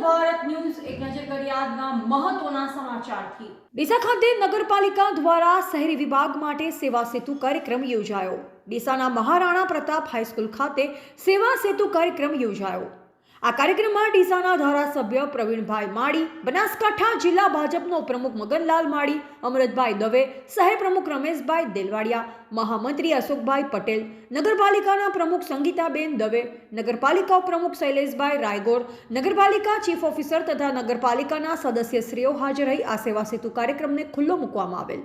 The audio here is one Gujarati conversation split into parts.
ભારત ન્યૂઝ એક નજર મહત્વના સમાચારથી. ડીસા ખાતે નગરપાલિકા દ્વારા શહેરી વિભાગ માટે સેવા સેતુ કાર્યક્રમ યોજાયો. ડીસાના મહારાણા પ્રતાપ હાઈસ્કૂલ ખાતે સેવા સેતુ કાર્યક્રમ યોજાયો. આ કાર્યક્રમમાં ડીસાના ધારાસભ્ય પ્રવીણભાઈ માળી, બનાસકાંઠા જિલ્લા ભાજપનો પ્રમુખ મગનલાલ માળી, અમરતભાઈ દવે, શહેર પ્રમુખ રમેશભાઈ દેલવાડિયા, મહામંત્રી અશોકભાઈ પટેલ, નગરપાલિકાના પ્રમુખ સંગીતાબેન દવે, નગરપાલિકા પ્રમુખ શૈલેષભાઈ રાયગોર, નગરપાલિકા ચીફ ઓફિસર તથા નગરપાલિકાના સદસ્યશ્રીઓ હાજર રહી આ સેવા સેતુ કાર્યક્રમને ખુલ્લો મૂકવામાં આવેલ.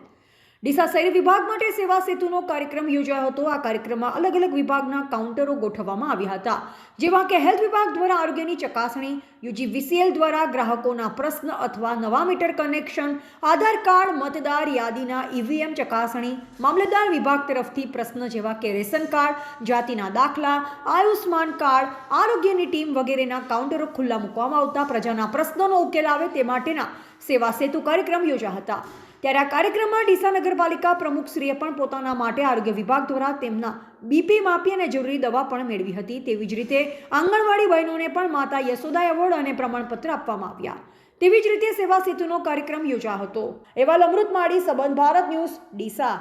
ડીસા શહેરી વિભાગ માટે સેવા સેતુનો કાર્યક્રમ યોજાયો હતો. આ કાર્યક્રમમાં અલગ અલગ વિભાગના કાઉન્ટરો ગોઠવવામાં આવ્યા હતા. જેવા કે હેલ્થ વિભાગ દ્વારા આરોગ્યની ચકાસણી યુજીવીસીએલ દ્વારા ગ્રાહકોના પ્રશ્ન અથવા નવા મીટર કનેક્શન, આધાર કાર્ડ, મતદાર યાદીના ઈવીએમ ચકાસણી, મામલતદાર વિભાગ તરફથી પ્રશ્ન જેવા કે રેશન કાર્ડ, જાતિના દાખલા આયુષ્માન કાર્ડ, આરોગ્યની ટીમ વગેરેના કાઉન્ટરો ખુલ્લા મૂકવામાં આવતા પ્રજાના પ્રશ્નોનો ઉકેલ આવે તે માટેના સેવા સેતુ કાર્યક્રમ યોજ્યા હતા. ત્યારે આ કાર્યક્રમમાં ડીસા નગરપાલિકા પ્રમુખશ્રીએ પણ પોતાના માટે આરોગ્ય વિભાગ દ્વારા તેમના બીપી માપી અને જરૂરી દવા પણ મેળવી હતી. તેવી જ રીતે આંગણવાડી બહેનોને પણ માતા યશોદા એવોર્ડ અને પ્રમાણપત્ર આપવામાં આવ્યા. તેવી જ રીતે સેવા સેતુનો કાર્યક્રમ યોજાયો હતો. એવા અમૃત માળી, સંબંધ ભારત ન્યૂઝ, ડીસા.